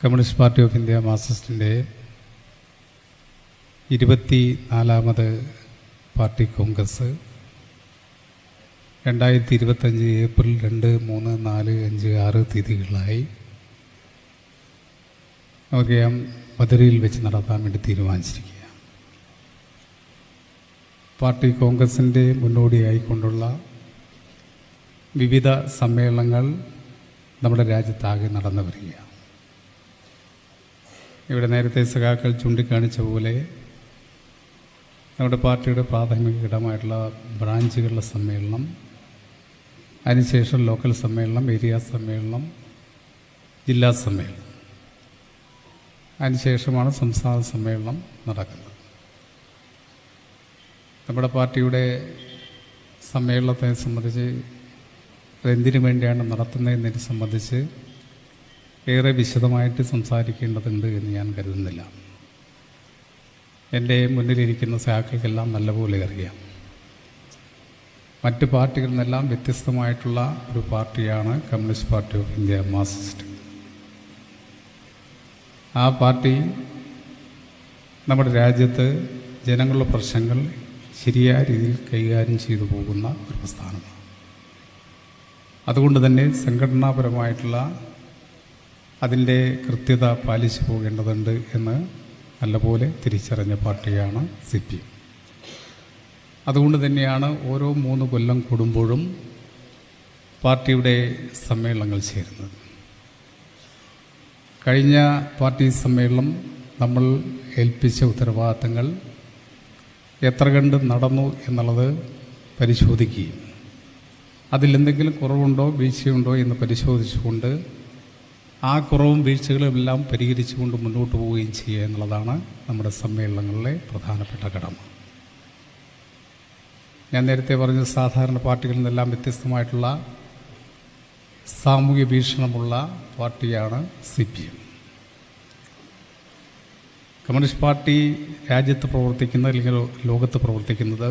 Communist party of India മാർക്സിസ്റ്റിന്റെ ഇരുപത്തി നാലാമത് പാർട്ടി കോൺഗ്രസ് രണ്ടായിരത്തി ഇരുപത്തഞ്ച് ഏപ്രിൽ രണ്ട് മൂന്ന് നാല് അഞ്ച് ആറ് തീയതികളിലായി നമുക്കറിയാം മധുരയിൽ വെച്ച് നടത്താൻ വേണ്ടി തീരുമാനിച്ചിരിക്കുക പാർട്ടി കോൺഗ്രസിന്റെ മുന്നോടിയായിക്കൊണ്ടുള്ള വിവിധ സമ്മേളനങ്ങൾ നമ്മുടെ രാജ്യത്താകെ നടന്നു വരികയാണ്. ഇവിടെ നേരത്തെ സഖാക്കൾ ചൂണ്ടിക്കാണിച്ച പോലെ നമ്മുടെ പാർട്ടിയുടെ പ്രാഥമിക ഇടമായിട്ടുള്ള ബ്രാഞ്ചുകളുടെ സമ്മേളനം അതിനുശേഷം ലോക്കൽ സമ്മേളനം ഏരിയ സമ്മേളനം ജില്ലാ സമ്മേളനം. അതിനുശേഷമാണ് സംസ്ഥാന സമ്മേളനം നടക്കുന്നത്. നമ്മുടെ പാർട്ടിയുടെ സമ്മേളനത്തെ സംബന്ധിച്ച് അതെന്തിനു വേണ്ടിയാണ് നടത്തുന്നതെന്നതിനെ സംബന്ധിച്ച് ഏറെ വിശദമായിട്ട് സംസാരിക്കേണ്ടതുണ്ട് എന്ന് ഞാൻ കരുതുന്നില്ല. എന്റെ മുന്നിലിരിക്കുന്ന സാക്കൾക്കെല്ലാം നല്ലപോലെ അറിയാം. മറ്റ് പാർട്ടികളിൽ നിന്നെല്ലാം വ്യത്യസ്തമായിട്ടുള്ള ഒരു പാർട്ടിയാണ് communist party of India Marxist ആ പാർട്ടി നമ്മുടെ രാജ്യത്ത് ജനങ്ങളുടെ പ്രശ്നങ്ങൾ ശരിയായ രീതിയിൽ കൈകാര്യം ചെയ്തു പോകുന്ന ഒരു പ്രസ്ഥാനമാണ്. അതുകൊണ്ട് തന്നെ സംഘടനാപരമായിട്ടുള്ള അതിന്റെ കൃത്യത പാലിച്ചു പോകേണ്ടതുണ്ട് എന്ന് നല്ലപോലെ തിരിച്ചറിഞ്ഞ പാർട്ടിയാണ് സി പി എം അതുകൊണ്ട് തന്നെയാണ് ഓരോ മൂന്ന് കൊല്ലം കൂടുമ്പോഴും പാർട്ടിയുടെ സമ്മേളനങ്ങൾ ചേരുന്നത്. കഴിഞ്ഞ പാർട്ടി സമ്മേളനം നമ്മൾ ഏൽപ്പിച്ച ഉത്തരവാദിത്തങ്ങൾ എത്ര കണ്ട് നടന്നു എന്നുള്ളത് പരിശോധിക്കുകയും അതിലെന്തെങ്കിലും കുറവുണ്ടോ വീഴ്ചയുണ്ടോ എന്ന് പരിശോധിച്ചുകൊണ്ട് ആ കുറവും വീഴ്ചകളും എല്ലാം പരിഹരിച്ചുകൊണ്ട് മുന്നോട്ട് പോവുകയും ചെയ്യുക എന്നുള്ളതാണ് നമ്മുടെ സമ്മേളനങ്ങളിലെ പ്രധാനപ്പെട്ട കടമ ഞാൻ നേരത്തെ പറഞ്ഞ സാധാരണ പാർട്ടികളിൽ നിന്നെല്ലാം വ്യത്യസ്തമായിട്ടുള്ള സാമൂഹ്യ വീക്ഷണമുള്ള പാർട്ടിയാണ് C P M communist party രാജ്യത്ത് പ്രവർത്തിക്കുന്ന അല്ലെങ്കിൽ ലോകത്ത് പ്രവർത്തിക്കുന്നത്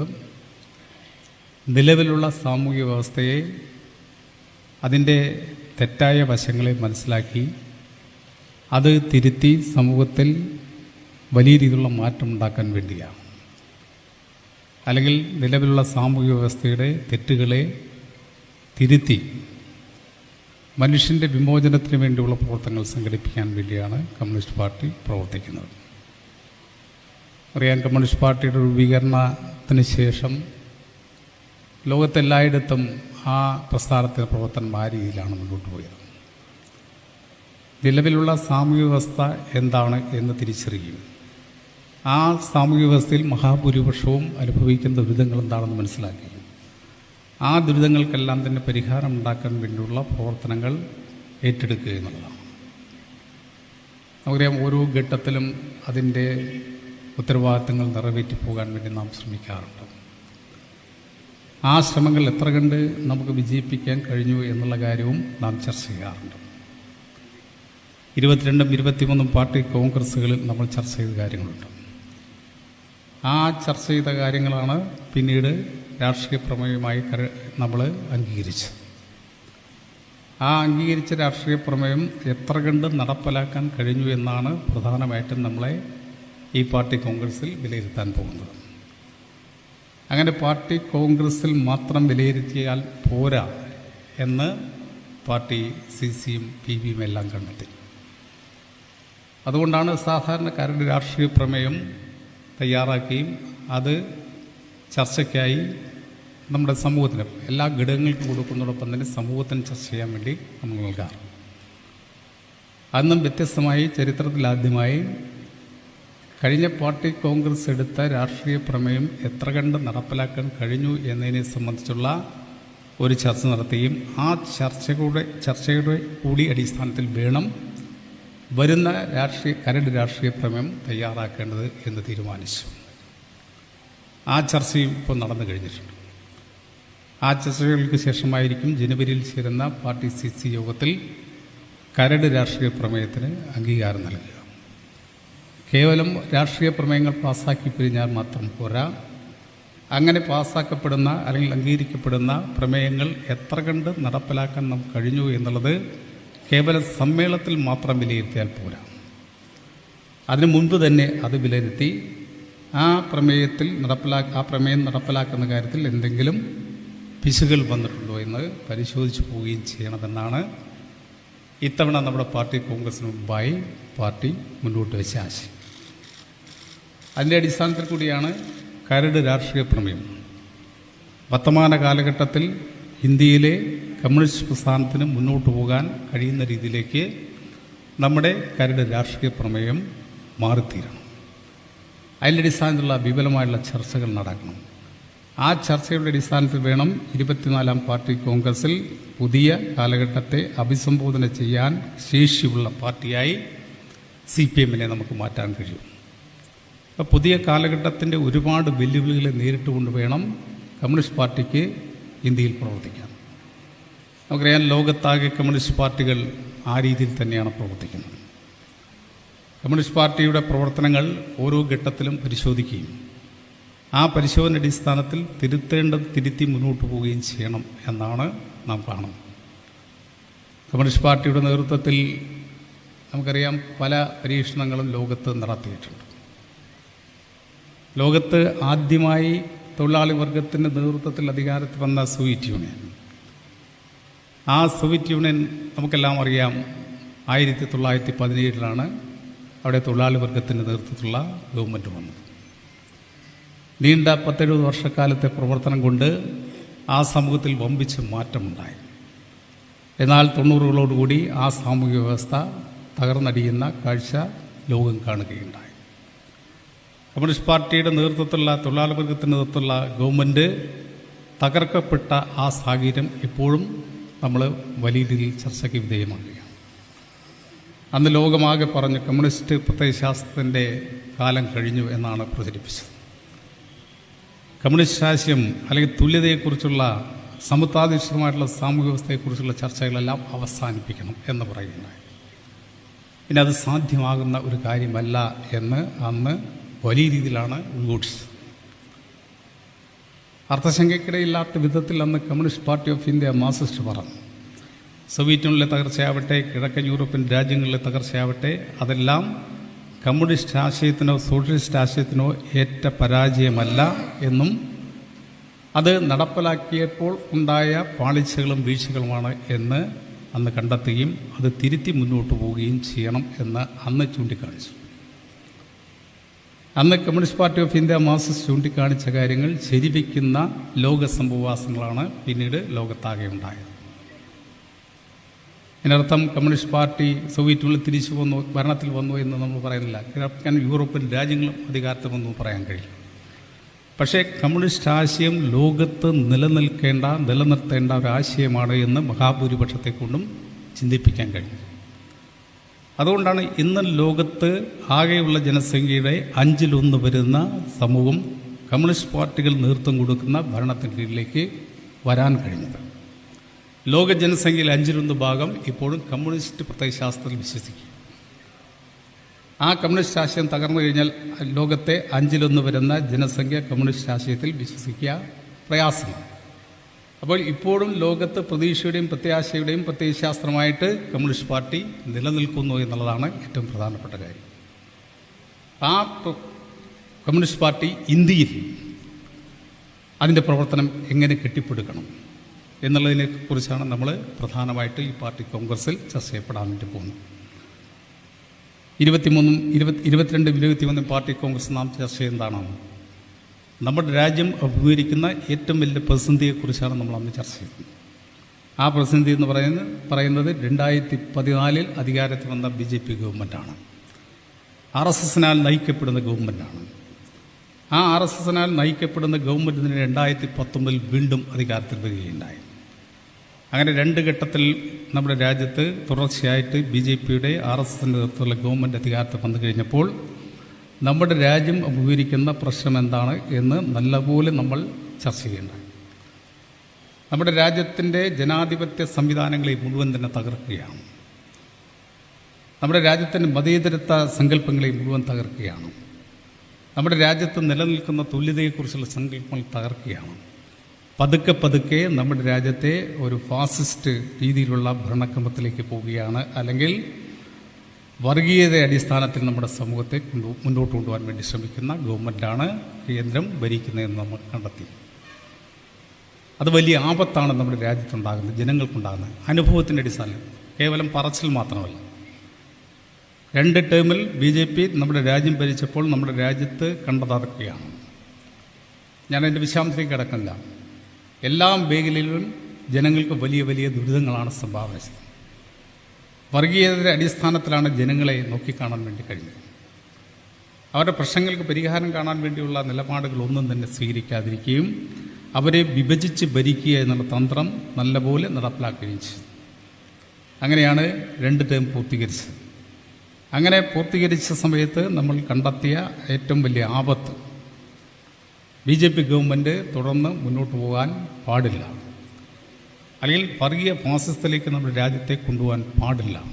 നിലവിലുള്ള സാമൂഹ്യ വ്യവസ്ഥയെ അതിന്റെ തെറ്റായ വശങ്ങളെ മനസ്സിലാക്കി അത് തിരുത്തി സമൂഹത്തിൽ വലിയ രീതിയിലുള്ള മാറ്റം ഉണ്ടാക്കാൻ വേണ്ടിയാണ്. അല്ലെങ്കിൽ നിലവിലുള്ള സാമൂഹ്യ വ്യവസ്ഥയുടെ തെറ്റുകളെ തിരുത്തി മനുഷ്യന്റെ വിമോചനത്തിന് വേണ്ടിയുള്ള പ്രവർത്തനങ്ങൾ സംഘടിപ്പിക്കാൻ വേണ്ടിയാണ് കമ്മ്യൂണിസ്റ്റ് പാർട്ടി പ്രവർത്തിക്കുന്നത്. അറിയാൻ കമ്മ്യൂണിസ്റ്റ് പാർട്ടിയുടെ രൂപീകരണത്തിന് ശേഷം ലോകത്തെല്ലായിടത്തും ആ പ്രസ്ഥാനത്തിന്റെ പ്രവർത്തനം ആ രീതിയിലാണ് മുന്നോട്ട് പോയത്. നിലവിലുള്ള സാമൂഹ്യ വ്യവസ്ഥ എന്താണ് എന്ന് തിരിച്ചറിയും. ആ സാമൂഹ്യ വ്യവസ്ഥയിൽ മഹാഭൂരിപക്ഷവും അനുഭവിക്കുന്ന ദുരിതങ്ങൾ എന്താണെന്ന് മനസ്സിലാക്കുകയും ആ ദുരിതങ്ങൾക്കെല്ലാം തന്നെ പരിഹാരം ഉണ്ടാക്കാൻ വേണ്ടിയുള്ള പ്രവർത്തനങ്ങൾ ഏറ്റെടുക്കുക എന്നുള്ളതാണ്. നമുക്കറിയാം ഓരോ ഘട്ടത്തിലും അതിന്റെ ഉത്തരവാദിത്തങ്ങൾ നിറവേറ്റി പോകാൻ വേണ്ടി നാം ശ്രമിക്കാറുണ്ട്. ആ ശ്രമങ്ങൾ എത്ര കണ്ട് നമുക്ക് വിജയിപ്പിക്കാൻ കഴിഞ്ഞു എന്നുള്ള കാര്യവും നാം ചർച്ച ചെയ്യാറുണ്ട്. ഇരുപത്തിരണ്ടും ഇരുപത്തിമൂന്നും പാർട്ടി കോൺഗ്രസ്സുകളിൽ നമ്മൾ ചർച്ച ചെയ്ത കാര്യങ്ങളുണ്ട്. ആ ചർച്ച ചെയ്ത കാര്യങ്ങളാണ് പിന്നീട് രാഷ്ട്രീയ പ്രമേയമായി നമ്മൾ അംഗീകരിച്ചത്. ആ അംഗീകരിച്ച രാഷ്ട്രീയ പ്രമേയം എത്ര കണ്ട് നടപ്പിലാക്കാൻ കഴിഞ്ഞു എന്നാണ് പ്രധാനമായിട്ടും നമ്മളെ ഈ പാർട്ടി കോൺഗ്രസിൽ വിലയിരുത്താൻ പോകുന്നത്. അങ്ങനെ പാർട്ടി കോൺഗ്രസിൽ മാത്രം വിലയിരുത്തിയാൽ പോരാ എന്ന് പാർട്ടി സി സിയും പി ബിയും എല്ലാം കണ്ടെത്തി. അതുകൊണ്ടാണ് സാധാരണക്കാരുടെ രാഷ്ട്രീയ പ്രമേയം തയ്യാറാക്കുകയും അത് ചർച്ചയ്ക്കായി നമ്മുടെ സമൂഹത്തിന് എല്ലാ ഘടകങ്ങൾക്കും കൊടുക്കുന്നതോടൊപ്പം തന്നെ സമൂഹത്തിന് ചർച്ച ചെയ്യാൻ വേണ്ടി നമ്മൾ നൽകാറ്. അന്നും വ്യത്യസ്തമായി ചരിത്രത്തിലാദ്യമായി കഴിഞ്ഞ പാർട്ടി കോൺഗ്രസ് എടുത്ത രാഷ്ട്രീയ പ്രമേയം എത്ര കണ്ട് നടപ്പിലാക്കാൻ കഴിഞ്ഞു എന്നതിനെ സംബന്ധിച്ചുള്ള ഒരു ചർച്ച നടത്തുകയും ആ ചർച്ചകളുടെ ചർച്ചയുടെ കൂടി അടിസ്ഥാനത്തിൽ വേണം വരുന്ന രാഷ്ട്രീയ കരട് രാഷ്ട്രീയ പ്രമേയം തയ്യാറാക്കേണ്ടത് എന്ന് തീരുമാനിച്ചു. ആ ചർച്ചയും ഇപ്പോൾ നടന്നു കഴിഞ്ഞിട്ടുണ്ട്. ആ ചർച്ചകൾക്ക് ശേഷമായിരിക്കും ജനുവരിയിൽ ചേരുന്ന പാർട്ടി സി സി യോഗത്തിൽ കരട് രാഷ്ട്രീയ പ്രമേയത്തിന് അംഗീകാരം നൽകുക. കേവലം രാഷ്ട്രീയ പ്രമേയങ്ങൾ പാസ്സാക്കി പിരിഞ്ഞാൽ മാത്രം പോരാ. അങ്ങനെ പാസ്സാക്കപ്പെടുന്ന അല്ലെങ്കിൽ അംഗീകരിക്കപ്പെടുന്ന പ്രമേയങ്ങൾ എത്ര കണ്ട് നടപ്പിലാക്കാൻ നമുക്ക് കഴിഞ്ഞു എന്നുള്ളത് കേവല സമ്മേളനത്തിൽ മാത്രം വിലയിരുത്തിയാൽ പോരാ. അതിനു മുൻപ് തന്നെ അത് വിലയിരുത്തി ആ പ്രമേയത്തിൽ നടപ്പിലാ ആ പ്രമേയം നടപ്പിലാക്കുന്ന കാര്യത്തിൽ എന്തെങ്കിലും പിശുകൾ വന്നിട്ടുണ്ടോ എന്ന് പരിശോധിച്ച് പോവുകയും ചെയ്യണമെന്നാണ് ഇത്തവണ നമ്മുടെ പാർട്ടി കോൺഗ്രസിന് മുമ്പായി പാർട്ടി മുന്നോട്ട് വെച്ച ആശയം. അതിന്റെ അടിസ്ഥാനത്തിൽ കൂടിയാണ് കരട് രാഷ്ട്രീയ പ്രമേയം. വർത്തമാന കാലഘട്ടത്തിൽ ഇന്ത്യയിലെ കമ്മ്യൂണിസ്റ്റ് പ്രസ്ഥാനത്തിന് മുന്നോട്ട് പോകാൻ കഴിയുന്ന രീതിയിലേക്ക് നമ്മുടെ കരട് രാഷ്ട്രീയ പ്രമേയം മാറിത്തീരണം. അതിന്റെ അടിസ്ഥാനത്തിലുള്ള വിപുലമായുള്ള ചർച്ചകൾ നടക്കണം. ആ ചർച്ചയുടെ അടിസ്ഥാനത്തിൽ വേണം ഇരുപത്തിനാലാം പാർട്ടി കോൺഗ്രസിൽ പുതിയ കാലഘട്ടത്തെ അഭിസംബോധന ചെയ്യാൻ ശേഷിയുള്ള പാർട്ടിയായി സി പി എമ്മിനെ നമുക്ക് മാറ്റാൻ കഴിയും. പുതിയ കാലഘട്ടത്തിന്റെ ഒരുപാട് വെല്ലുവിളികളെ നേരിട്ടുകൊണ്ട് വേണം കമ്മ്യൂണിസ്റ്റ് പാർട്ടിക്ക് ഇന്ത്യയിൽ പ്രവർത്തിക്കാൻ. നമുക്കറിയാം ലോകത്താകെ കമ്മ്യൂണിസ്റ്റ് പാർട്ടികൾ ആ രീതിയിൽ തന്നെയാണ് പ്രവർത്തിക്കുന്നത്. കമ്മ്യൂണിസ്റ്റ് പാർട്ടിയുടെ പ്രവർത്തനങ്ങൾ ഓരോ ഘട്ടത്തിലും പരിശോധിക്കുകയും ആ പരിശോധന അടിസ്ഥാനത്തിൽ തിരുത്തേണ്ടത് തിരുത്തി മുന്നോട്ട് പോവുകയും ചെയ്യണം എന്നാണ് നാം കാണുന്നത്. കമ്മ്യൂണിസ്റ്റ് പാർട്ടിയുടെ നേതൃത്വത്തിൽ നമുക്കറിയാം പല പരീക്ഷണങ്ങളും ലോകത്ത് നടത്തിയിട്ടുണ്ട്. ലോകത്ത് ആദ്യമായി തൊഴിലാളി വർഗത്തിന്റെ നേതൃത്വത്തിൽ അധികാരത്തിൽ വന്ന സോവിയറ്റ് യൂണിയൻ. ആ സോവിയറ്റ് യൂണിയൻ നമുക്കെല്ലാം അറിയാം ആയിരത്തി തൊള്ളായിരത്തി പതിനേഴിലാണ് അവിടെ തൊഴിലാളി വർഗത്തിന്റെ നേതൃത്വത്തിലുള്ള ഗവൺമെന്റ് വന്നത്. നീണ്ട പത്തെഴുപത് വർഷക്കാലത്തെ പ്രവർത്തനം കൊണ്ട് ആ സമൂഹത്തിൽ വമ്പിച്ച മാറ്റമുണ്ടായി. എന്നാൽ തൊണ്ണൂറുകളോടുകൂടി ആ സാമൂഹ്യ വ്യവസ്ഥ തകർന്നടിയുന്ന കാഴ്ച ലോകം കാണുകയുണ്ടായി. കമ്മ്യൂണിസ്റ്റ് പാർട്ടിയുടെ നേതൃത്വത്തിലുള്ള തൊഴിലാളി വർഗത്തിന്റെ നേതൃത്വത്തിലുള്ള ഗവൺമെന്റ് തകർക്കപ്പെട്ട ആ സാഹചര്യം ഇപ്പോഴും നമ്മൾ വലിയ രീതിയിൽ ചർച്ചയ്ക്ക് വിധേയമാക്കുകയാണ് അന്ന് ലോകമാകെ പറഞ്ഞ് കമ്മ്യൂണിസ്റ്റ് പ്രത്യയശാസ്ത്രത്തിന്റെ കാലം കഴിഞ്ഞു എന്നാണ് പ്രചരിപ്പിച്ചത്. കമ്മ്യൂണിസ്റ്റ് ആശയം അല്ലെങ്കിൽ തുല്യതയെക്കുറിച്ചുള്ള സമത്വാധിഷ്ഠിതമായിട്ടുള്ള സാമൂഹ്യ വ്യവസ്ഥയെക്കുറിച്ചുള്ള ചർച്ചകളെല്ലാം അവസാനിപ്പിക്കണം എന്ന് പറയുന്നത് പിന്നെ അത് സാധ്യമാകുന്ന ഒരു കാര്യമല്ല എന്ന് അന്ന് വലിയ രീതിയിലാണ് ഗൂഡ്സ് അർത്ഥശങ്കയ്ക്കിടയില്ലാത്ത വിധത്തിൽ അന്ന് communist party of India Marxist പറഞ്ഞു സോവിയറ്റ് യൂണിയനിലെ തകർച്ചയാവട്ടെ കിഴക്കൻ യൂറോപ്യൻ രാജ്യങ്ങളിലെ തകർച്ചയാവട്ടെ അതെല്ലാം കമ്മ്യൂണിസ്റ്റ് ആശയത്തിനോ സോഷ്യലിസ്റ്റ് ആശയത്തിനോ ഏറ്റ പരാജയമല്ല എന്നും അത് നടപ്പിലാക്കിയപ്പോൾ ഉണ്ടായ പാളിച്ചകളും വീഴ്ചകളുമാണ് എന്ന് അന്ന് കണ്ടെത്തുകയും അത് തിരുത്തി മുന്നോട്ട് പോവുകയും ചെയ്യണം എന്ന് അന്ന് ചൂണ്ടിക്കാണിച്ചു. അന്ന് communist party of India Marxist ചൂണ്ടിക്കാണിച്ച കാര്യങ്ങൾ ശരിവയ്ക്കുന്ന ലോക സംഭവവാസങ്ങളാണ് പിന്നീട് ലോകത്താകെ ഉണ്ടായത്. ഇതിനർത്ഥം കമ്മ്യൂണിസ്റ്റ് പാർട്ടി സോവിയറ്റ് യൂണിയൻ തിരിച്ചു വന്നു ഭരണത്തിൽ വന്നു എന്ന് നമ്മൾ പറയുന്നില്ല. കിഴക്കൻ യൂറോപ്യൻ രാജ്യങ്ങളും അധികാരത്തിൽ വന്നു പറയാൻ കഴിയും പക്ഷേ കമ്മ്യൂണിസ്റ്റ് ആശയം ലോകത്ത് നിലനിൽക്കേണ്ട നിലനിർത്തേണ്ട ഒരു ആശയമാണ് എന്ന് മഹാഭൂരിപക്ഷത്തെ കൊണ്ടും ചിന്തിപ്പിക്കാൻ കഴിയും അതുകൊണ്ടാണ് ഇന്ന് ലോകത്ത് ആകെയുള്ള ജനസംഖ്യയുടെ അഞ്ചിലൊന്ന് വരുന്ന സമൂഹം കമ്മ്യൂണിസ്റ്റ് പാർട്ടികൾ നേതൃത്വം കൊടുക്കുന്ന ഭരണത്തിന് കീഴിലേക്ക് വരാൻ കഴിഞ്ഞത്. ലോക ജനസംഖ്യയിൽ അഞ്ചിലൊന്ന് ഭാഗം ഇപ്പോഴും കമ്മ്യൂണിസ്റ്റ് പ്രത്യയശാസ്ത്രത്തിൽ വിശ്വസിക്കും. ആ കമ്മ്യൂണിസ്റ്റ് ആശയം തകർന്നു കഴിഞ്ഞാൽ ലോകത്തെ അഞ്ചിലൊന്ന് വരുന്ന ജനസംഖ്യ കമ്മ്യൂണിസ്റ്റ് ആശയത്തിൽ വിശ്വസിക്കുക പ്രയാസമാണ്. അപ്പോൾ ഇപ്പോഴും ലോകത്ത് പ്രതീക്ഷയുടെയും പ്രത്യാശയുടെയും പ്രത്യയശാസ്ത്രമായിട്ട് കമ്മ്യൂണിസ്റ്റ് പാർട്ടി നിലനിൽക്കുന്നു എന്നുള്ളതാണ് ഏറ്റവും പ്രധാനപ്പെട്ട കാര്യം. ആ കമ്മ്യൂണിസ്റ്റ് പാർട്ടി ഇന്ത്യയിൽ അതിന്റെ പ്രവർത്തനം എങ്ങനെ കെട്ടിപ്പടുക്കണം എന്നുള്ളതിനെ കുറിച്ചാണ് നമ്മൾ പ്രധാനമായിട്ട് ഈ പാർട്ടി കോൺഗ്രസിൽ ചർച്ച ചെയ്യപ്പെടാൻ വേണ്ടി പോകുന്നത്. ഇരുപത്തിമൂന്നും ഇരുപത്തി ഇരുപത്തിരണ്ടും ഇരുപത്തിമൂന്നും പാർട്ടി കോൺഗ്രസ് നാം ചർച്ച ചെയ്യുന്നതാണ്? നമ്മുടെ രാജ്യം അഭിമുഖീകരിക്കുന്ന ഏറ്റവും വലിയ പ്രതിസന്ധിയെക്കുറിച്ചാണ് നമ്മൾ അന്ന് ചർച്ച ചെയ്തത്. ആ പ്രതിസന്ധി എന്ന് പറയുന്നത് പറയുന്നത് രണ്ടായിരത്തി പതിനാലിൽ അധികാരത്തിൽ വന്ന ബി ജെ പി ഗവൺമെന്റാണ് ആർ എസ് എസിനാൽ നയിക്കപ്പെടുന്ന ഗവൺമെന്റാണ് ആ ആർ എസ് എസിനാൽ നയിക്കപ്പെടുന്ന ഗവൺമെന്റിന് രണ്ടായിരത്തി പത്തൊമ്പതിൽ വീണ്ടും അധികാരത്തിൽ വരികയുണ്ടായി. അങ്ങനെ രണ്ട് ഘട്ടത്തിൽ നമ്മുടെ രാജ്യത്ത് തുടർച്ചയായിട്ട് ബി ജെ പിയുടെ ആർ എസ് എസിന്റെ നേതൃത്വത്തിലുള്ള ഗവൺമെന്റ് അധികാരത്തിൽ വന്നു കഴിഞ്ഞപ്പോൾ നമ്മുടെ രാജ്യം അഭിമുഖീകരിക്കുന്ന പ്രശ്നം എന്താണ് എന്ന് നല്ലപോലെ നമ്മൾ ചർച്ച ചെയ്യേണ്ട. നമ്മുടെ രാജ്യത്തിന്റെ ജനാധിപത്യ സംവിധാനങ്ങളെ മുഴുവൻ തന്നെ തകർക്കുകയാണ്. നമ്മുടെ രാജ്യത്തിന്റെ മതേതരത്വ സങ്കല്പങ്ങളെ മുഴുവൻ തകർക്കുകയാണ്. നമ്മുടെ രാജ്യത്ത് നിലനിൽക്കുന്ന തുല്യതയെക്കുറിച്ചുള്ള സങ്കല്പങ്ങൾ തകർക്കുകയാണ്. പതുക്കെ പതുക്കെ നമ്മുടെ രാജ്യത്തെ ഒരു ഫാസിസ്റ്റ് രീതിയിലുള്ള ഭരണക്രമത്തിലേക്ക് പോവുകയാണ്. അല്ലെങ്കിൽ വർഗീയത അടിസ്ഥാനത്തിൽ നമ്മുടെ സമൂഹത്തെ കൊണ്ടു മുന്നോട്ട് കൊണ്ടുപോകാൻ വേണ്ടി ശ്രമിക്കുന്ന ഗവൺമെന്റാണ് കേന്ദ്രം ഭരിക്കുന്നതെന്ന് നമ്മൾ കണ്ടെത്തി. അത് വലിയ ആപത്താണ് നമ്മുടെ രാജ്യത്തുണ്ടാകുന്നത് ജനങ്ങൾക്കുണ്ടാകുന്നത്. അനുഭവത്തിന്റെ അടിസ്ഥാനം കേവലം പറച്ചിൽ മാത്രമല്ല. രണ്ട് ടേമിൽ ബി ജെ പി നമ്മുടെ രാജ്യം ഭരിച്ചപ്പോൾ നമ്മുടെ രാജ്യത്ത് കണ്ടതറക്കുകയാണ് ഞാൻ എന്റെ വിശാംശത്തേക്ക് കിടക്കുന്നില്ല എല്ലാ മേഖലയിലും ജനങ്ങൾക്ക് വലിയ വലിയ ദുരിതങ്ങളാണ് സംഭാവന ചെയ്തത് വർഗീയതയുടെ അടിസ്ഥാനത്തിലാണ് ജനങ്ങളെ നോക്കിക്കാണാൻ വേണ്ടി കഴിഞ്ഞത്. അവരുടെ പ്രശ്നങ്ങൾക്ക് പരിഹാരം കാണാൻ വേണ്ടിയുള്ള നിലപാടുകളൊന്നും തന്നെ സ്വീകരിക്കാതിരിക്കുകയും അവരെ വിഭജിച്ച് ഭരിക്കുക എന്നുള്ള തന്ത്രം നല്ലപോലെ നടപ്പിലാക്കുകയും ചെയ്തു. അങ്ങനെയാണ് രണ്ട് ടേം പൂർത്തീകരിച്ചത്. അങ്ങനെ പൂർത്തീകരിച്ച സമയത്ത് നമ്മൾ കണ്ടെത്തിയ ഏറ്റവും വലിയ ആപത്ത്. ബി ജെ പി ഗവൺമെന്റ് തുടർന്ന് മുന്നോട്ട് പോകാൻ പാടില്ല. അല്ലെങ്കിൽ വർഗീയ ഫാസിസത്തിലേക്ക് നമ്മുടെ രാജ്യത്തെ കൊണ്ടുപോകാൻ പാടില്ല.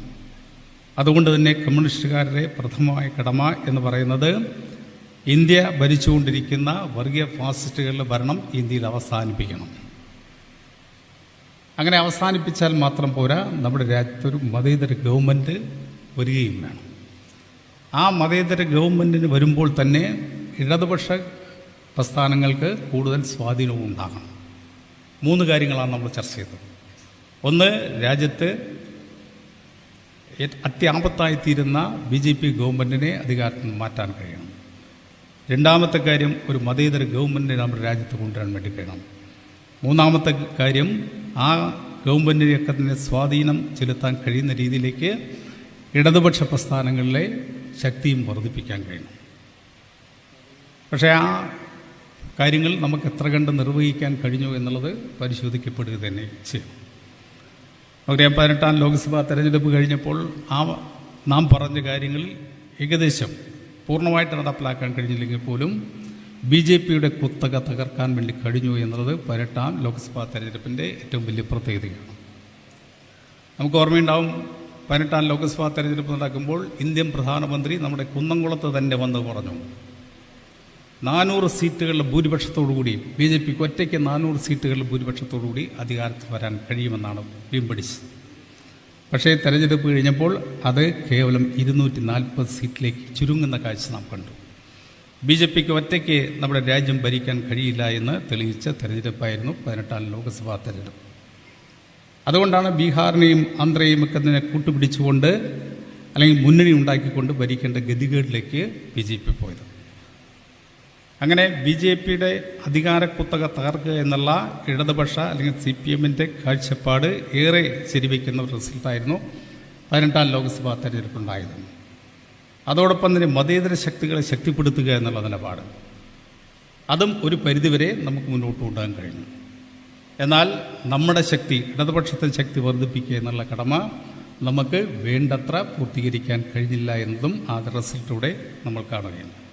അതുകൊണ്ട് തന്നെ കമ്മ്യൂണിസ്റ്റുകാരുടെ പ്രഥമമായ കടമ എന്ന് പറയുന്നത് ഇന്ത്യ ഭരിച്ചുകൊണ്ടിരിക്കുന്ന വർഗീയ ഫാസിസ്റ്റുകളുടെ ഭരണം ഇന്ത്യയിൽ അവസാനിപ്പിക്കണം. അങ്ങനെ അവസാനിപ്പിച്ചാൽ മാത്രം പോരാ നമ്മുടെ രാജ്യത്തൊരു മതേതര ഗവൺമെന്റ് വരികയും വേണം. ആ മതേതര ഗവൺമെന്റിന് വരുമ്പോൾ തന്നെ ഇടതുപക്ഷ പ്രസ്ഥാനങ്ങൾക്ക് കൂടുതൽ സ്വാധീനവും ഉണ്ടാകണം. മൂന്ന് കാര്യങ്ങളാണ് നമ്മൾ ചർച്ച ചെയ്തത്. ഒന്ന് രാജ്യത്ത് അത്യാപത്തായിത്തീരുന്ന ബി ജെ പി ഗവൺമെന്റിനെ അധികാരത്തിൽ നിന്ന് മാറ്റാൻ കഴിയണം. രണ്ടാമത്തെ കാര്യം ഒരു മതേതര ഗവൺമെന്റിനെ നമ്മുടെ രാജ്യത്ത് കൊണ്ടുവരാൻ വേണ്ടി കഴിയണം. മൂന്നാമത്തെ കാര്യം ആ ഗവൺമെന്റിനെയൊക്കെ തന്നെ സ്വാധീനം ചെലുത്താൻ കഴിയുന്ന രീതിയിലേക്ക് ഇടതുപക്ഷ പ്രസ്ഥാനങ്ങളിലെ ശക്തിയും വർദ്ധിപ്പിക്കാൻ കഴിയണം. പക്ഷേ ആ കാര്യങ്ങൾ നമുക്ക് എത്ര കണ്ട് നിർവഹിക്കാൻ കഴിഞ്ഞു എന്നുള്ളത് പരിശോധിക്കപ്പെടുക തന്നെ ചെയ്യും. നമുക്കറിയാം പതിനെട്ടാം ലോക്സഭാ തെരഞ്ഞെടുപ്പ് കഴിഞ്ഞപ്പോൾ ആ നാം പറഞ്ഞ കാര്യങ്ങളിൽ ഏകദേശം പൂർണമായിട്ട് നടപ്പിലാക്കാൻ കഴിഞ്ഞില്ലെങ്കിൽ പോലും ബി ജെ പിയുടെ കുത്തക തകർക്കാൻ വേണ്ടി കഴിഞ്ഞു എന്നുള്ളത് പതിനെട്ടാം ലോക്സഭാ തെരഞ്ഞെടുപ്പിന്റെ ഏറ്റവും വലിയ പ്രത്യേകതയാണ്. നമുക്ക് ഓർമ്മയുണ്ടാവും പതിനെട്ടാം ലോക്സഭാ തെരഞ്ഞെടുപ്പ് നടക്കുമ്പോൾ ഇന്ത്യൻ പ്രധാനമന്ത്രി നമ്മുടെ കുന്നംകുളത്ത് തന്നെ വന്ന് പറഞ്ഞു നാനൂറ് സീറ്റുകളുടെ ഭൂരിപക്ഷത്തോടുകൂടി ബി ജെ പിക്ക് ഒറ്റയ്ക്ക് നാനൂറ് സീറ്റുകളുടെ ഭൂരിപക്ഷത്തോടുകൂടി അധികാരത്തിൽ വരാൻ കഴിയുമെന്നാണ് വീമ്പടിച്ചത് പക്ഷേ തെരഞ്ഞെടുപ്പ് കഴിഞ്ഞപ്പോൾ അത് കേവലം ഇരുന്നൂറ്റി നാൽപ്പത് സീറ്റിലേക്ക് ചുരുങ്ങുന്ന കാഴ്ച നാം കണ്ടു. ബി ജെ പിക്ക് ഒറ്റയ്ക്ക് നമ്മുടെ രാജ്യം ഭരിക്കാൻ കഴിയില്ല എന്ന് തെളിയിച്ച തെരഞ്ഞെടുപ്പായിരുന്നു പതിനെട്ടാം ലോക്സഭാ തെരഞ്ഞെടുപ്പ്. അതുകൊണ്ടാണ് ബീഹാറിനെയും ആന്ധ്രയെയും ഒക്കെ തന്നെ കൂട്ടുപിടിച്ചുകൊണ്ട് അല്ലെങ്കിൽ മുന്നണി ഉണ്ടാക്കിക്കൊണ്ട് ഭരിക്കേണ്ട ഗതികേടിലേക്ക് ബി ജെ പി പോയത്. അങ്ങനെ ബി ജെ പിയുടെ അധികാര കുത്തക തകർക്കുക എന്നുള്ള ഇടതുപക്ഷ അല്ലെങ്കിൽ സി പി എമ്മിന്റെ കാഴ്ചപ്പാട് ഏറെ ശരിവയ്ക്കുന്ന ഒരു റിസൾട്ടായിരുന്നു പതിനെട്ടാം ലോക്സഭാ തെരഞ്ഞെടുപ്പുണ്ടായത്. അതോടൊപ്പം തന്നെ മതേതര ശക്തികളെ ശക്തിപ്പെടുത്തുക എന്നുള്ള നിലപാട്. അതും ഒരു പരിധിവരെ നമുക്ക് മുന്നോട്ട് കൊണ്ടുപോകാൻ കഴിഞ്ഞു. എന്നാൽ നമ്മുടെ ശക്തി ഇടതുപക്ഷത്തിന്റെ ശക്തി വർദ്ധിപ്പിക്കുക എന്നുള്ള കടമ നമുക്ക് വേണ്ടത്ര പൂർത്തീകരിക്കാൻ കഴിഞ്ഞില്ല എന്നതും ആ റിസൾട്ടിലൂടെ നമ്മൾ കാണുകയാണ്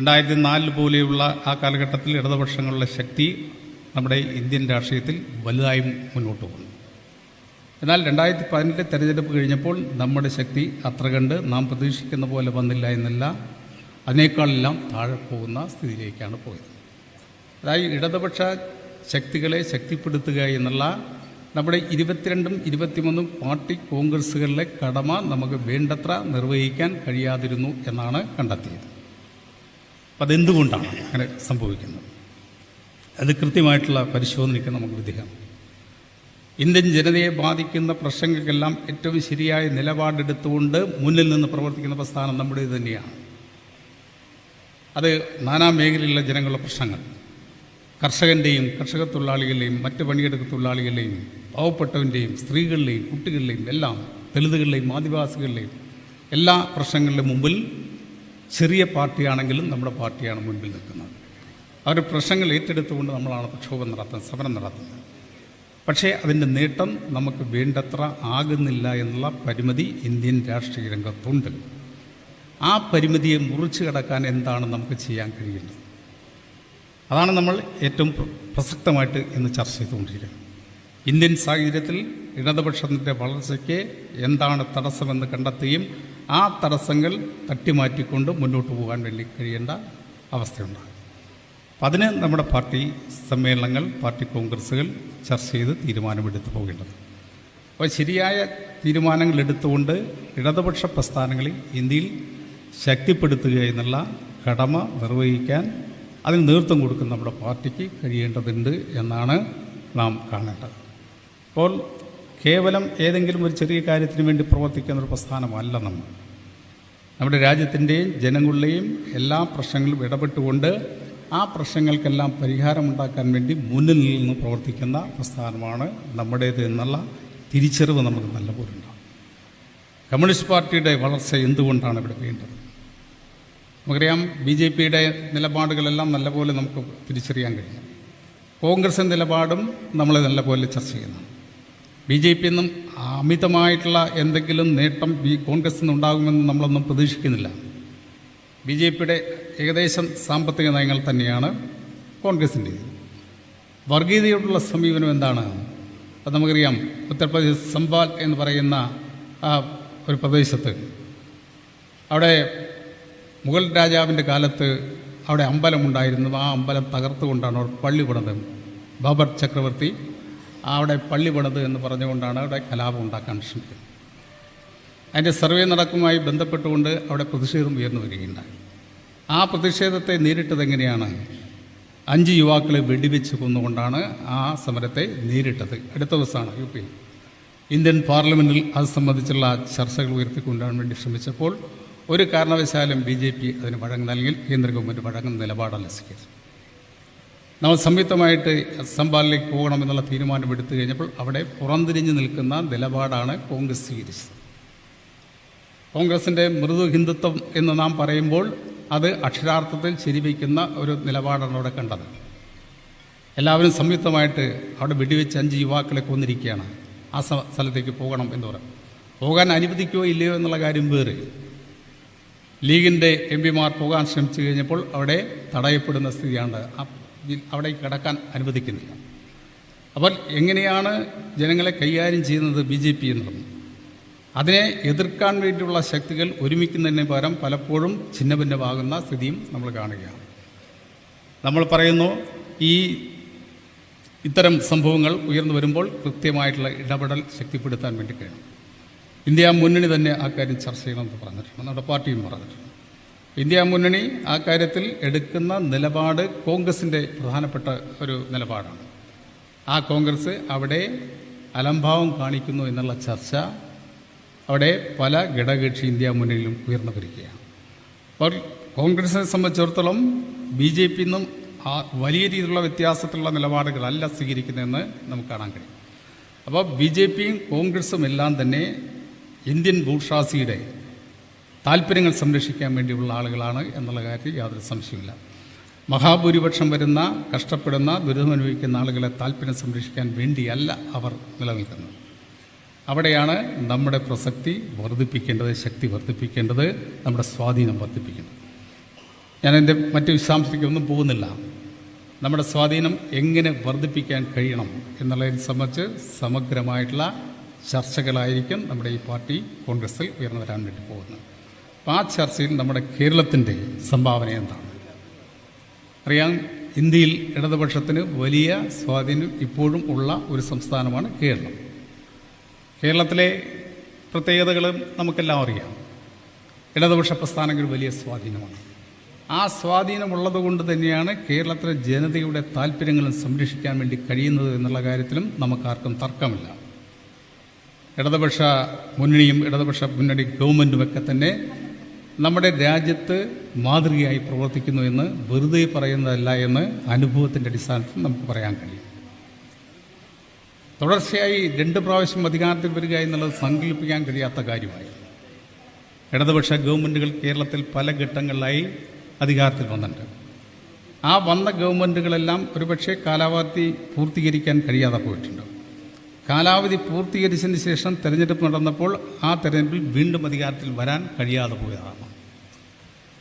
രണ്ടായിരത്തി നാലിൽ പോലെയുള്ള ആ കാലഘട്ടത്തിൽ ഇടതുപക്ഷങ്ങളുടെ ശക്തി നമ്മുടെ ഇന്ത്യൻ രാഷ്ട്രീയത്തിൽ വലുതായും മുന്നോട്ട് പോകുന്നു. എന്നാൽ രണ്ടായിരത്തി പതിനെട്ട് തെരഞ്ഞെടുപ്പ് കഴിഞ്ഞപ്പോൾ നമ്മുടെ ശക്തി അത്ര കണ്ട് നാം പ്രതീക്ഷിക്കുന്ന പോലെ വന്നില്ല എന്നല്ല അതിനേക്കാളെല്ലാം താഴെ പോകുന്ന സ്ഥിതിയിലേക്കാണ് പോയത്. അതായത് ഇടതുപക്ഷ ശക്തികളെ ശക്തിപ്പെടുത്തുക എന്നുള്ള നമ്മുടെ ഇരുപത്തിരണ്ടും ഇരുപത്തിമൂന്നും പാർട്ടി കോൺഗ്രസ്സുകളിലെ കടമ നമുക്ക് വേണ്ടത്ര നിർവഹിക്കാൻ കഴിയാതിരുന്നു എന്നാണ് കണ്ടെത്തിയത്. അപ്പം അതെന്തുകൊണ്ടാണ് അങ്ങനെ സംഭവിക്കുന്നത്? അത് കൃത്യമായിട്ടുള്ള പരിശോധനയ്ക്ക് നമുക്ക് വിധിക്കാം ഇന്ത്യൻ ജനതയെ ബാധിക്കുന്ന പ്രശ്നങ്ങൾക്കെല്ലാം ഏറ്റവും ശരിയായ നിലപാടെടുത്തുകൊണ്ട് മുന്നിൽ നിന്ന് പ്രവർത്തിക്കുന്ന പ്രസ്ഥാനം നമ്മുടേത് തന്നെയാണ്. അത് നാനാ മേഖലയിലുള്ള ജനങ്ങളുടെ പ്രശ്നങ്ങൾ. കർഷകന്റെയും കർഷക തൊഴിലാളികളുടെയും മറ്റ് പണിയെടുക്ക തൊഴിലാളികളുടെയും പാവപ്പെട്ടവന്റെയും സ്ത്രീകളുടെയും കുട്ടികളുടെയും എല്ലാം ദളിതുകളുടെയും ആദിവാസികളുടെയും എല്ലാ പ്രശ്നങ്ങളുടെ മുമ്പിൽ ചെറിയ പാർട്ടിയാണെങ്കിലും നമ്മുടെ പാർട്ടിയാണ് മുൻപിൽ നിൽക്കുന്നത്. അവർ പ്രശ്നങ്ങൾ ഏറ്റെടുത്തുകൊണ്ട് നമ്മളാണ് പ്രക്ഷോഭം നടത്തുന്നത് സമരം നടത്തുന്നത്. പക്ഷേ അതിന്റെ നേട്ടം നമുക്ക് വേണ്ടത്ര ആകുന്നില്ല എന്നുള്ള പരിമിതി ഇന്ത്യൻ രാഷ്ട്രീയ രംഗത്തുണ്ട്. ആ പരിമിതിയെ മുറിച്ചു കടക്കാൻ എന്താണ് നമുക്ക് ചെയ്യാൻ കഴിയുന്നത്? അതാണ് നമ്മൾ ഏറ്റവും പ്രസക്തമായിട്ട് ഇന്ന് ചർച്ച ചെയ്തുകൊണ്ടിരിക്കുന്നത്. ഇന്ത്യൻ സാഹചര്യത്തിൽ ഇടതുപക്ഷത്തിന്റെ വളർച്ചയ്ക്ക് എന്താണ് തടസ്സമെന്ന് കണ്ടെത്തുകയും ആ തടസ്സങ്ങൾ തട്ടിമാറ്റിക്കൊണ്ട് മുന്നോട്ട് പോകാൻ വേണ്ടി കഴിയേണ്ട അവസ്ഥയുണ്ടാകും. അപ്പം അതിന് നമ്മുടെ പാർട്ടി സമ്മേളനങ്ങൾ പാർട്ടി കോൺഗ്രസ്സുകൾ ചർച്ച ചെയ്ത് തീരുമാനമെടുത്തു പോകേണ്ടത്. അപ്പോൾ ശരിയായ തീരുമാനങ്ങൾ എടുത്തുകൊണ്ട് ഇടതുപക്ഷ പ്രസ്ഥാനങ്ങളിൽ ഇന്ത്യയിൽ ശക്തിപ്പെടുത്തുക എന്നുള്ള കടമ നിർവഹിക്കാൻ അതിന് നേതൃത്വം കൊടുക്കുന്ന നമ്മുടെ പാർട്ടിക്ക് കഴിയേണ്ടതുണ്ട് എന്നാണ് നാം കാണേണ്ടത്. അപ്പോൾ കേവലം ഏതെങ്കിലും ഒരു ചെറിയ കാര്യത്തിന് വേണ്ടി പ്രവർത്തിക്കുന്ന ഒരു പ്രസ്ഥാനമല്ല നമ്മൾ. നമ്മുടെ രാജ്യത്തിന്റെയും ജനങ്ങളുടെയും എല്ലാ പ്രശ്നങ്ങളും ഇടപെട്ടുകൊണ്ട് ആ പ്രശ്നങ്ങൾക്കെല്ലാം പരിഹാരമുണ്ടാക്കാൻ വേണ്ടി മുന്നിൽ നിന്ന് പ്രവർത്തിക്കുന്ന പ്രസ്ഥാനമാണ് നമ്മുടേത് എന്നുള്ള തിരിച്ചറിവ് നമുക്ക് നല്ലപോലെ ഉണ്ടാകും കമ്മ്യൂണിസ്റ്റ് പാർട്ടിയുടെ വളർച്ച എന്തുകൊണ്ടാണ് ഇവിടെ വേണ്ടത്? നമുക്കറിയാം ബി ജെ പിയുടെ നിലപാടുകളെല്ലാം നല്ലപോലെ നമുക്ക് തിരിച്ചറിയാൻ കഴിയും. കോൺഗ്രസിന്റെ നിലപാടും നമ്മൾ നല്ലപോലെ ചർച്ച ചെയ്യുന്നതാണ് ബി ജെ പി നിന്നും അമിതമായിട്ടുള്ള എന്തെങ്കിലും നേട്ടം ബി കോൺഗ്രസ് നിന്നുണ്ടാകുമെന്ന് നമ്മളൊന്നും പ്രതീക്ഷിക്കുന്നില്ല. ബി ജെ പിയുടെ ഏകദേശം സാമ്പത്തിക നയങ്ങൾ തന്നെയാണ് കോൺഗ്രസിന്റെ വർഗീയതയോടുള്ള സമീപനം എന്താണ്? അത് നമുക്കറിയാം. ഉത്തർപ്രദേശ് സംബാൽ എന്ന് പറയുന്ന ആ ഒരു പ്രദേശത്ത്. അവിടെ മുഗൾ രാജാവിന്റെ കാലത്ത് അവിടെ അമ്പലമുണ്ടായിരുന്നു. ആ അമ്പലം തകർത്തുകൊണ്ടാണ് അവർ പള്ളി പണിത് ബാബർ ചക്രവർത്തി അവിടെ പള്ളി പണിത് എന്ന് പറഞ്ഞുകൊണ്ടാണ് അവിടെ കലാപം ഉണ്ടാക്കാൻ ശ്രമിക്കുന്നത്. അതിന്റെ സർവേ നടക്കുമായി ബന്ധപ്പെട്ടുകൊണ്ട് അവിടെ പ്രതിഷേധം ഉയർന്നു വരികയുണ്ടായി. ആ പ്രതിഷേധത്തെ നേരിട്ടത് എങ്ങനെയാണ്? അഞ്ച് യുവാക്കളെ വെടിവെച്ച് കൊന്നുകൊണ്ടാണ് ആ സമരത്തെ നേരിട്ടത്. അടുത്ത ദിവസമാണ് യു പിയിൽ ഇന്ത്യൻ പാർലമെന്റിൽ അത് സംബന്ധിച്ചുള്ള ചർച്ചകൾ ഉയർത്തിക്കൊണ്ടുവരാൻ വേണ്ടി ശ്രമിച്ചപ്പോൾ ഒരു കാരണവശാലും ബി ജെ പി അതിന് വഴങ്ങ് നൽകി കേന്ദ്ര ഗവൺമെന്റ് വഴങ്ങുന്ന നിലപാടല്ല സ്വീകരിച്ചത്. നമ്മൾ സംയുക്തമായിട്ട് അസംബാലിലേക്ക് പോകണം എന്നുള്ള തീരുമാനം എടുത്തു കഴിഞ്ഞപ്പോൾ അവിടെ പുറംതിരിഞ്ഞു നിൽക്കുന്ന നിലപാടാണ് കോൺഗ്രസ് സ്വീകരിച്ചത്. കോൺഗ്രസിന്റെ മൃദു ഹിന്ദുത്വം എന്ന് നാം പറയുമ്പോൾ അത് അക്ഷരാർത്ഥത്തിൽ ശരിവയ്ക്കുന്ന ഒരു നിലപാടാണ് അവിടെ കണ്ടത്. എല്ലാവരും സംയുക്തമായിട്ട് അവിടെ വെടിവെച്ച് അഞ്ച് യുവാക്കളെ കൊന്നിരിക്കുകയാണ് ആ സ്ഥലത്തേക്ക് പോകണം എന്ന് പറയാം പോകാൻ അനുവദിക്കുകയോ ഇല്ലയോ എന്നുള്ള കാര്യം വേറെ. ലീഗിന്റെ എം പിമാർ പോകാൻ ശ്രമിച്ചു കഴിഞ്ഞപ്പോൾ അവിടെ തടയപ്പെടുന്ന സ്ഥിതിയാണ് ആ ജി- അവിടെ കടക്കാൻ അനുവദിക്കുന്നില്ല. അപ്പോൾ എങ്ങനെയാണ് ജനങ്ങളെ കൈകാര്യം ചെയ്യുന്നത് ബി ജെ പി എന്നുള്ളത് അതിനെ എതിർക്കാൻ വേണ്ടിയുള്ള ശക്തികൾ ഒരുമിക്കുന്നതിന് പകരം പലപ്പോഴും ഛിന്നഭിന്നമാകുന്ന സ്ഥിതിയും നമ്മൾ കാണുകയാണ്. നമ്മൾ പറയുന്നു ഈ ഇത്തരം സംഭവങ്ങൾ ഉയർന്നു വരുമ്പോൾ കൃത്യമായിട്ടുള്ള ഇടപെടൽ ശക്തിപ്പെടുത്താൻ വേണ്ടി കഴിയണം ഇന്ത്യ മുന്നണി തന്നെ ആ കാര്യം ചർച്ച ചെയ്യണമെന്ന് പറഞ്ഞിട്ടുണ്ട്. നമ്മുടെ പാർട്ടിയും പറഞ്ഞിട്ടുണ്ട്. ഇന്ത്യ മുന്നണി ആ കാര്യത്തിൽ എടുക്കുന്ന നിലപാട് കോൺഗ്രസിന്റെ പ്രധാനപ്പെട്ട ഒരു നിലപാടാണ്. ആ കോൺഗ്രസ് അവിടെ അലംഭാവം കാണിക്കുന്നു എന്നുള്ള ചർച്ച അവിടെ പല ഘടകകക്ഷി ഇന്ത്യ മുന്നണിയിലും ഉയർന്നു വരികയാണ്. അപ്പോൾ കോൺഗ്രസിനെ സംബന്ധിച്ചിടത്തോളം ബി ജെ പി നിന്നും ആ വലിയ രീതിയിലുള്ള വ്യത്യാസത്തിലുള്ള നിലപാടുകളല്ല സ്വീകരിക്കുന്നതെന്ന് നമുക്ക് കാണാൻ കഴിയും. അപ്പോൾ ബി ജെ പിയും കോൺഗ്രസും എല്ലാം തന്നെ ഇന്ത്യൻ ഭൂഷാസിയുടെ താല്പര്യങ്ങൾ സംരക്ഷിക്കാൻ വേണ്ടിയുള്ള ആളുകളാണ് എന്നുള്ള കാര്യത്തിൽ യാതൊരു സംശയമില്ല മഹാഭൂരിപക്ഷം വരുന്ന കഷ്ടപ്പെടുന്ന ദുരിതമനുഭവിക്കുന്ന ആളുകളെ താല്പര്യം സംരക്ഷിക്കാൻ വേണ്ടിയല്ല അവർ നിലനിൽക്കുന്നത്. അവിടെയാണ് നമ്മുടെ പ്രസക്തി വർദ്ധിപ്പിക്കേണ്ടത് ശക്തി വർദ്ധിപ്പിക്കേണ്ടത് നമ്മുടെ സ്വാധീനം വർദ്ധിപ്പിക്കേണ്ടത്. ഞാൻ മറ്റ് വിശദാംശത്തിലേക്കൊന്നും പോകുന്നില്ല. നമ്മുടെ സ്വാധീനം എങ്ങനെ വർദ്ധിപ്പിക്കാൻ കഴിയണം എന്നുള്ളതിനെ സംബന്ധിച്ച് സമഗ്രമായിട്ടുള്ള ചർച്ചകളായിരിക്കും നമ്മുടെ ഈ പാർട്ടി കോൺഗ്രസിൽ ഉയർന്നു വരാൻ വേണ്ടി പോകുന്നത്. ആ ചർച്ചയിൽ നമ്മുടെ കേരളത്തിന്റെ സംഭാവന എന്താണ്? അറിയാം ഇന്ത്യയിൽ ഇടതുപക്ഷത്തിന് വലിയ സ്വാധീനം ഇപ്പോഴും ഉള്ള ഒരു സംസ്ഥാനമാണ് കേരളം. കേരളത്തിലെ പ്രത്യേകതകളും നമുക്കെല്ലാം അറിയാം. ഇടതുപക്ഷ പ്രസ്ഥാനങ്ങൾ വലിയ സ്വാധീനമാണ്. ആ സ്വാധീനമുള്ളത് കൊണ്ട് തന്നെയാണ് കേരളത്തിലെ ജനതയുടെ താല്പര്യങ്ങളും സംരക്ഷിക്കാൻ വേണ്ടി കഴിയുന്നത് എന്നുള്ള കാര്യത്തിലും നമുക്കാർക്കും തർക്കമില്ല. ഇടതുപക്ഷ മുന്നണിയും ഇടതുപക്ഷ മുന്നണി ഗവൺമെന്റുമൊക്കെ തന്നെ നമ്മുടെ രാജ്യത്ത് മാതൃകയായി പ്രവർത്തിക്കുന്നു എന്ന് വെറുതെ പറയുന്നതല്ല എന്ന് അനുഭവത്തിന്റെ അടിസ്ഥാനത്തിൽ നമുക്ക് പറയാൻ കഴിയും. തുടർച്ചയായി രണ്ട് പ്രാവശ്യം അധികാരത്തിൽ വരിക എന്നുള്ളത് സങ്കല്പിക്കാൻ കഴിയാത്ത കാര്യമായി ഇടതുപക്ഷ ഗവൺമെന്റുകൾ കേരളത്തിൽ പല ഘട്ടങ്ങളിലായി അധികാരത്തിൽ വന്നിട്ടുണ്ട്. ആ വന്ന ഗവൺമെന്റുകളെല്ലാം ഒരുപക്ഷെ കാലാവധി പൂർത്തീകരിക്കാൻ കഴിയാതെ പോയിട്ടുണ്ട്. കാലാവധി പൂർത്തീകരിച്ചതിന് ശേഷം തെരഞ്ഞെടുപ്പ് നടന്നപ്പോൾ ആ തെരഞ്ഞെടുപ്പിൽ വീണ്ടും അധികാരത്തിൽ വരാൻ കഴിയാതെ പോയതാണ്.